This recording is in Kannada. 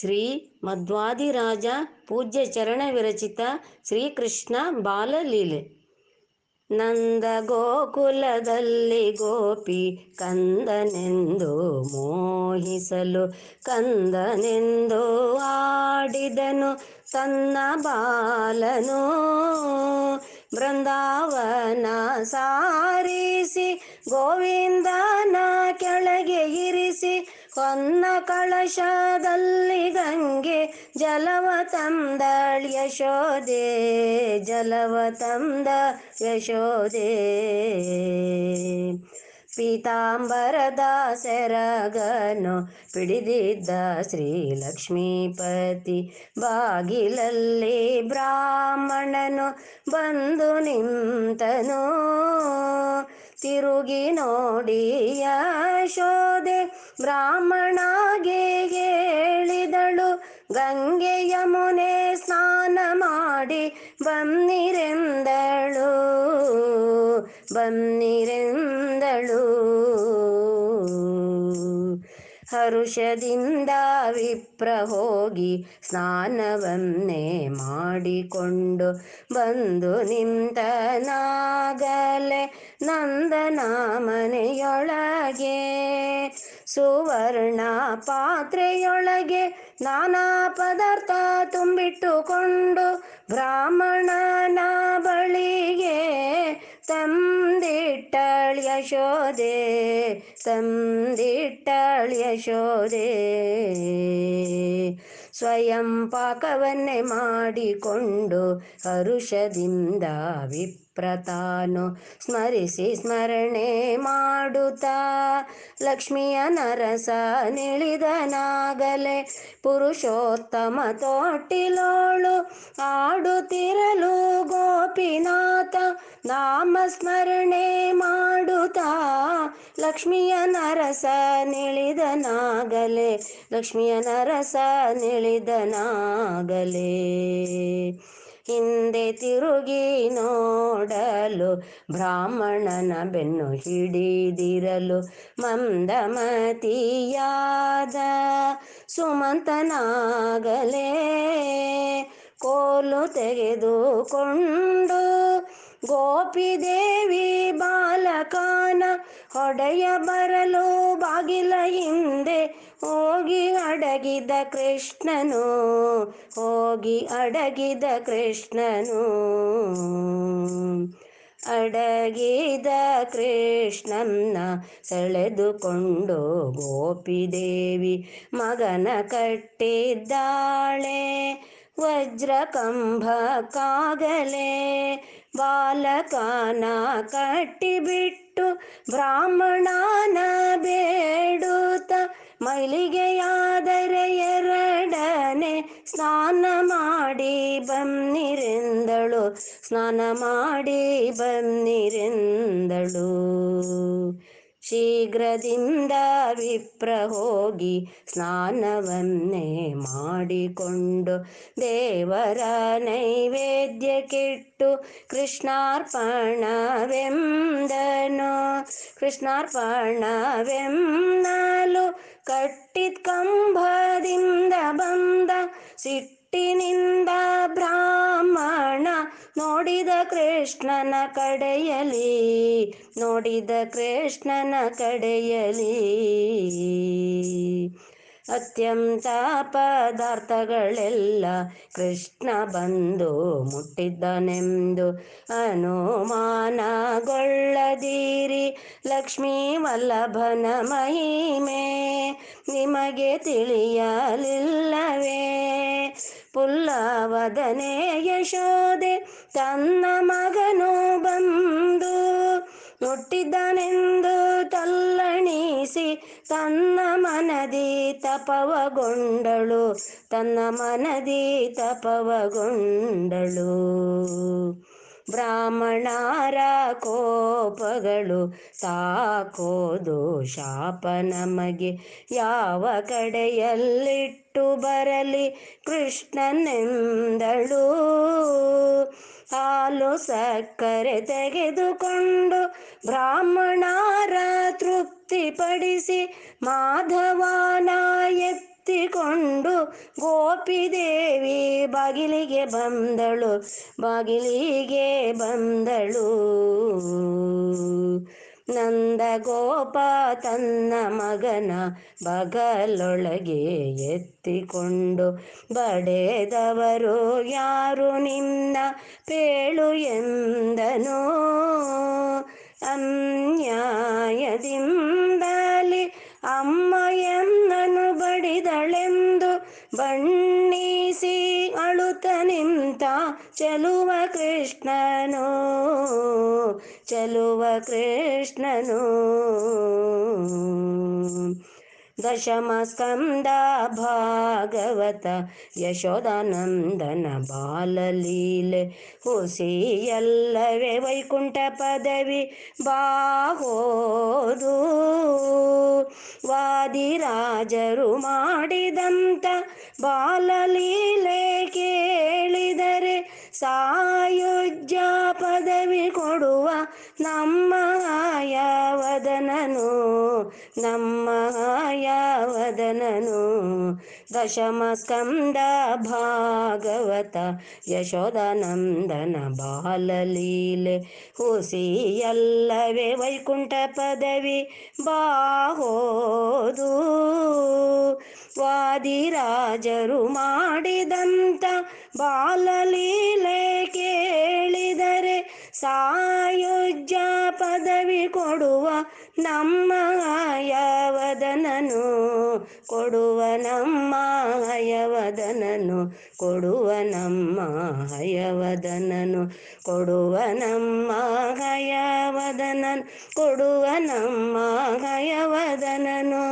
ಶ್ರೀ ಮಧ್ವಾದಿರಾಜ ಪೂಜ್ಯ ಚರಣ ವಿರಚಿತ ಶ್ರೀಕೃಷ್ಣ ಬಾಲಲೀಲೆ. ನಂದ ಗೋಕುಲದಲ್ಲಿ ಗೋಪಿ ಕಂದನೆಂದು ಮೋಹಿಸಲು ಕಂದನೆಂದು ಆಡಿದನು ತನ್ನ ಬಾಲನು. ಬೃಂದಾವನ ಸಾರಿಸಿ ಗೋವಿಂದನ ಕೆಳಗೆ ಇರಿಸಿ ಹೊನ್ನ ಕಳಶದಲ್ಲಿ ಗಂಗೆ ಜಲವ ತಂದಳ್ ಯಶೋದೆ ಜಲವ ತಂದ ಯಶೋದೆ ಪೀತಾಂಬರದ ಸೆರಗನು ಪಿಡಿದಿದ್ದ ಶ್ರೀ ಲಕ್ಷ್ಮೀಪತಿ ಬಾಗಿಲಲ್ಲಿ ಬ್ರಾಹ್ಮಣನು ಬಂದು ನಿಂತನು ತಿರುಗಿ ನೋಡಿ ಯಶೋದೆ ಬ್ರಾಹ್ಮಣಾಗೆ ಹೇಳಿದಳು ಗಂಗೆ ಯಮುನೆ ಸ್ನಾನ ಮಾಡಿ ಬನ್ನಿರೆಂದಳು ಬನ್ನಿರೆಂದಳು. ಹರುಷದಿಂದ ವಿಪ್ರ ಹೋಗಿ ಸ್ನಾನವನ್ನೇ ಮಾಡಿಕೊಂಡು ಬಂದು ನಿಂತನಾಗಲೇ ನಂದನ ಮನೆಯೊಳಗೆ ಸುವರ್ಣ ಪಾತ್ರೆಯೊಳಗೆ ನಾನಾ ಪದಾರ್ಥ ತುಂಬಿಟ್ಟುಕೊಂಡು ಬ್ರಾಹ್ಮಣನ ತಂದಿಟ್ಟಳ್ ಯಶೋದೆ ತಂದಿಟ್ಟಳ್ ಯಶೋದೆ ಸ್ವಯಂ ಪಾಕವನ್ನೇ ಮಾಡಿಕೊಂಡು ಹರುಷದಿಂದ ವಿಪ್ರತಾನು ಸ್ಮರಿಸಿ ಸ್ಮರಣೆ ಮಾಡುತ್ತಾ. ಲಕ್ಷ್ಮಿಯ ನರಸ ನಿಳಿದನಾಗಲೇ ಪುರುಷೋತ್ತಮ ತೋಟಿಲೋಳು ಆಡುತ್ತಿರಲು ಗೋಪಿನಾಥ ನಾಮ ಸ್ಮರಣೆ ಮಾಡುತ್ತಾ. ಲಕ್ಷ್ಮಿಯ ನರಸ ನಿಳಿದನಾಗಲೇ ಲಕ್ಷ್ಮಿಯ ನರಸ ನಿಳಿದನಾಗಲೇ. ಹಿಂದೆ ತಿರುಗಿ ನೋಡಲು ಬ್ರಾಹ್ಮಣನ ಬೆನ್ನು ಹಿಡಿದಿರಲು ಮಂದಮತಿಯಾದ ಸುಮಂತನಾಗಲೇ ಕೋಲು ತೆಗೆದುಕೊಂಡು ಗೋಪಿದೇವಿ ಬಾಲಕಾನ ಹೊಡೆಯ ಬರಲು ಬಾಗಿಲ ಹಿಂದೆ ಹೋಗಿ ಅಡಗಿದ ಕೃಷ್ಣನು, ಹೋಗಿ ಅಡಗಿದ ಕೃಷ್ಣನು. ಅಡಗಿದ ಕೃಷ್ಣನ್ನ ಸೆಳೆದುಕೊಂಡು ಗೋಪಿದೇವಿ ಮಗನ ಕಟ್ಟಿದ್ದಾಳೆ. ವಜ್ರ ಕಂಬಕ್ಕಾಗಲೇ ಬಾಲಕನ ಕಟ್ಟಿಬಿಟ್ಟು ಬ್ರಾಹ್ಮಣನ ಬೇಡುತ್ತ ಮೈಲಿಗೆಯಾದರೆ ಎರಡನೆ ಸ್ನಾನ ಮಾಡಿ ಬನ್ನಿರೆಂದಳು. ಸ್ನಾನ ಮಾಡಿ ಬನ್ನಿರೆಂದಳು. ಶೀಘ್ರದಿಂದ ವಿಪ್ರ ಹೋಗಿ ಸ್ನಾನವನ್ನೇ ಮಾಡಿಕೊಂಡು ದೇವರ ನೈವೇದ್ಯ ಕೆಟ್ಟು ಕೃಷ್ಣಾರ್ಪಣವೆಂದನು. ಕೃಷ್ಣಾರ್ಪಣವೆನ್ನಲು ಕಟ್ಟಿದ ಕಂಬದಿಂದ ಬಂದ ಸಿಟ್ಟಿನಿಂದ ಬ್ರಾಹ್ಮಣ ನೋಡಿದ ಕೃಷ್ಣನ ಕಡೆಯಲಿ ನೋಡಿದ ಕೃಷ್ಣನ ಕಡೆಯಲಿ ಅತ್ಯಂತ ಪದಾರ್ಥಗಳೆಲ್ಲ ಕೃಷ್ಣ ಬಂದು ಮುಟ್ಟಿದ್ದನೆಂದು ಅನುಮಾನಗೊಳ್ಳದಿರಿ. ಲಕ್ಷ್ಮೀ ವಲ್ಲಭನ ಮಹಿಮೆ ನಿಮಗೆ ತಿಳಿಯಲಿಲ್ಲವೇ? ಪುಲ್ಲವದನೆ ಯಶೋದೆ ತನ್ನ ಮಗನು ಬಂದು ಮುಟ್ಟಿದ್ದನೆಂದು ತಲ್ಲಣಿಸಿ ತನ್ನ ಮನದಿ ತಪವಗೊಂಡಳು, ತನ್ನ ಮನದಿ ತಪವಗೊಂಡಳು. ಬ್ರಾಹ್ಮಣರ ಕೋಪಗಳು ತಾಕೋದು ಶಾಪ ನಮಗೆ ಯಾವ ಕಡೆಯಲ್ಲಿಟ್ಟು ಬರಲಿ ಕೃಷ್ಣನೆಂದಳು. ಹಾಲು ಸಕ್ಕರೆ ತೆಗೆದುಕೊಂಡು ಬ್ರಾಹ್ಮಣರ ತೃಪ್ತಿಪಡಿಸಿ ಮಾಧವನ ಎತ್ತಿ ಎತ್ತಿಕೊಂಡು ಗೋಪಿದೇವಿ ಬಾಗಿಲಿಗೆ ಬಂದಳು ಬಾಗಿಲಿಗೆ ಬಂದಳು. ನಂದ ಗೋಪ ತನ್ನ ಮಗನ ಬಗಲೊಳಗೆ ಎತ್ತಿಕೊಂಡು, ಬಡೆದವರು ಯಾರು ನಿನ್ನ ಪೇಳು ಎಂದನು? ಅನ್ಯಾಯದಿಂದಲಿ ಅಮ್ಮ ಎನ್ನನು ಬಡಿದಳೆಂದು ಬಣ್ಣಿಸಿ ಅಳುತ್ತ ನಿಂತ ಚಲುವ ಕೃಷ್ಣನು ಚಲುವ ಕೃಷ್ಣನು. ದಶಮ ಸ್ಕಂದ ಭಾಗವತ ಯಶೋದಾನಂದನ ಬಾಲಲೀಲೆ. ಹುಸಿಯಲ್ಲವೇ ವೈಕುಂಠ ಪದವಿ ಬಾಹೋದು ವಾದಿರಾಜರು ಮಾಡಿದಂತ ಬಾಲಲೀಲೆ ಕೇಳಿದರೆ ಸಾಯುಜ್ಯ ಪದವಿ ಕೊಡುವ ನಮ್ಮ ಆಯವದನನು ನಮ್ಮ ಯಾವದನನು ದಶಮ ಸ್ಕಂದ ಭಾಗವತ ಯಶೋದಾನಂದನ ಬಾಲಲೀಲೆ ಹುಸಿ ಎಲ್ಲವೇ ವೈಕುಂಠ ಪದವಿ ಬಾಹೋದು. ವಾದಿರಾಜರು ಮಾಡಿದಂತ ಬಾಲಲೀಲೆ ಕೇಳಿದರೆ ಸಾಯುಜ್ಯ ಪದವಿ ಕೊಡುವ ನಮ್ಮ ಆಯವದನನು ಕೊಡುವ ನಮ್ಮ ಯವದನನು ಕೊಡುವ ನಮ್ಮ ಯವದನನು ಕೊಡುವ ನಮ್ಮ ಹಯವದನನು ಕೊಡುವ ನಮ್ಮ ಹಯವದನನು